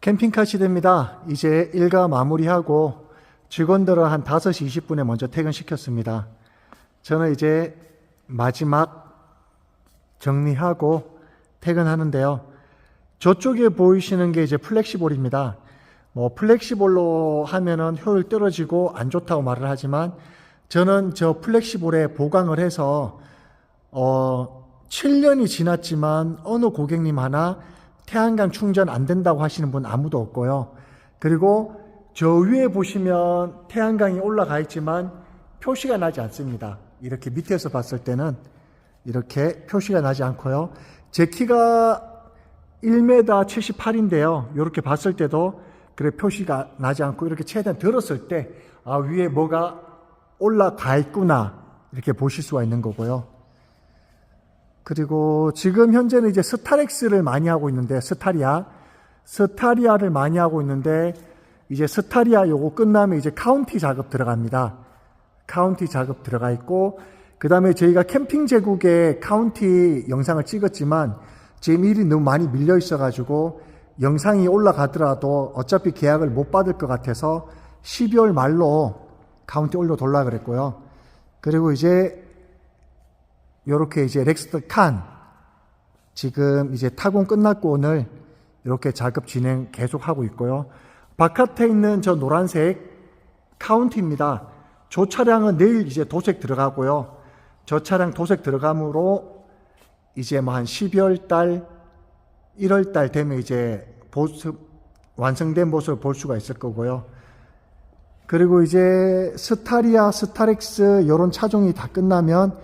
캠핑카 시대입니다. 이제 일가 마무리하고 직원들은 한 5시 20분에 먼저 퇴근시켰습니다. 저는 이제 마지막 정리하고 퇴근하는데요. 저쪽에 보이시는 게 이제 플렉시볼입니다. 뭐 플렉시볼로 하면은 효율 떨어지고 안 좋다고 말을 하지만 저는 저 플렉시볼에 보강을 해서 어 7년이 지났지만 어느 고객님 하나 태양광 충전 안 된다고 하시는 분 아무도 없고요. 그리고 저 위에 보시면 태양광이 올라가 있지만 표시가 나지 않습니다. 이렇게 밑에서 봤을 때는 이렇게 표시가 나지 않고요. 제 키가 1m 78인데요. 이렇게 봤을 때도 그래 표시가 나지 않고 이렇게 최대한 들었을 때 아, 위에 뭐가 올라가 있구나 이렇게 보실 수가 있는 거고요. 그리고 지금 현재는 이제 스타렉스를 많이 하고 있는데 스타리아 스타리아를 많이 하고 있는데 이제 스타리아 요거 끝나면 이제 카운티 작업 들어갑니다. 카운티 작업 들어가 있고 그 다음에 저희가 캠핑 제국의 카운티 영상을 찍었지만 지금 일이 너무 많이 밀려 있어가지고 영상이 올라가더라도 어차피 계약을 못 받을 것 같아서 12월 말로 카운티 올려 돌라 그랬고요. 그리고 이제 요렇게 이제 렉스터 칸 지금 이제 타공 끝났고 오늘 이렇게 작업 진행 계속 하고 있고요. 바깥에 있는 저 노란색 카운티입니다. 저 차량은 내일 이제 도색 들어가고요. 저 차량 도색 들어감으로 이제 뭐 한 12월 달, 1월 달 되면 이제 모습, 완성된 모습을 볼 수가 있을 거고요. 그리고 이제 스타리아, 스타렉스 이런 차종이 다 끝나면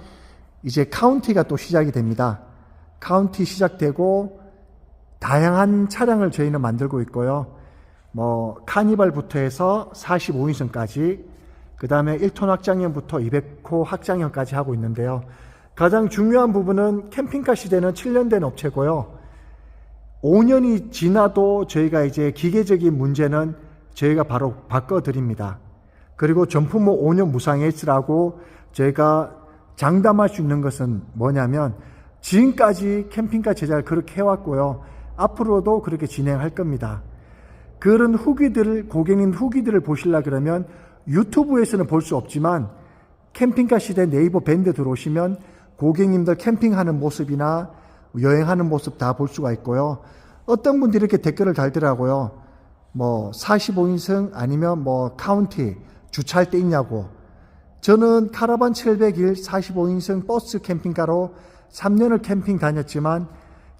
이제 카운티가 또 시작이 됩니다. 카운티 시작되고 다양한 차량을 저희는 만들고 있고요. 뭐 카니발부터 해서 45인승까지 그 다음에 1톤 확장형부터 200호 확장형까지 하고 있는데요. 가장 중요한 부분은 캠핑카 시대는 7년 된 업체고요. 5년이 지나도 저희가 이제 기계적인 문제는 저희가 바로 바꿔드립니다. 그리고 전품모 5년 무상 S라고 저희가 장담할 수 있는 것은 뭐냐면 지금까지 캠핑카 제작을 그렇게 해왔고요. 앞으로도 그렇게 진행할 겁니다. 그런 후기들을, 고객님 후기들을 보시려 그러면 유튜브에서는 볼 수 없지만 캠핑카 시대 네이버 밴드 들어오시면 고객님들 캠핑하는 모습이나 여행하는 모습 다 볼 수가 있고요. 어떤 분들이 이렇게 댓글을 달더라고요. 뭐 45인승 아니면 뭐 카운티 주차할 때 있냐고. 저는 카라반 701 45인승 버스 캠핑카로 3년을 캠핑 다녔지만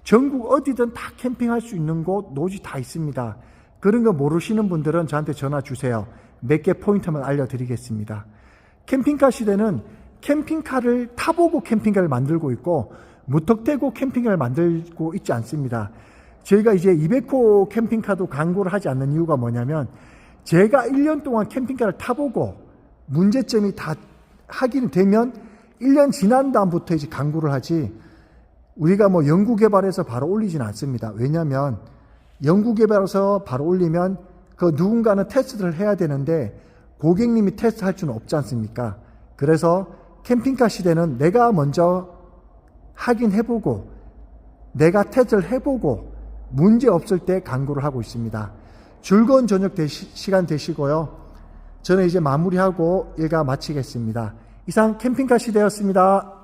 전국 어디든 다 캠핑할 수 있는 곳 노지 다 있습니다. 그런 거 모르시는 분들은 저한테 전화 주세요. 몇 개 포인트만 알려드리겠습니다. 캠핑카 시대는 캠핑카를 타보고 캠핑카를 만들고 있고 무턱대고 캠핑카를 만들고 있지 않습니다. 저희가 이제 200호 캠핑카도 광고를 하지 않는 이유가 뭐냐면 제가 1년 동안 캠핑카를 타보고 문제점이 다 확인이 되면 1년 지난 다음부터 이제 광고를 하지 우리가 뭐 연구개발해서 바로 올리지는 않습니다. 왜냐하면 연구개발해서 바로 올리면 그 누군가는 테스트를 해야 되는데 고객님이 테스트 할 수는 없지 않습니까? 그래서 캠핑카 시대는 내가 먼저 확인해보고 내가 테스트를 해보고 문제 없을 때 광고를 하고 있습니다. 즐거운 저녁 되시, 시간 되시고요. 저는 이제 마무리하고 일가 마치겠습니다. 이상 캠핑카 시대였습니다.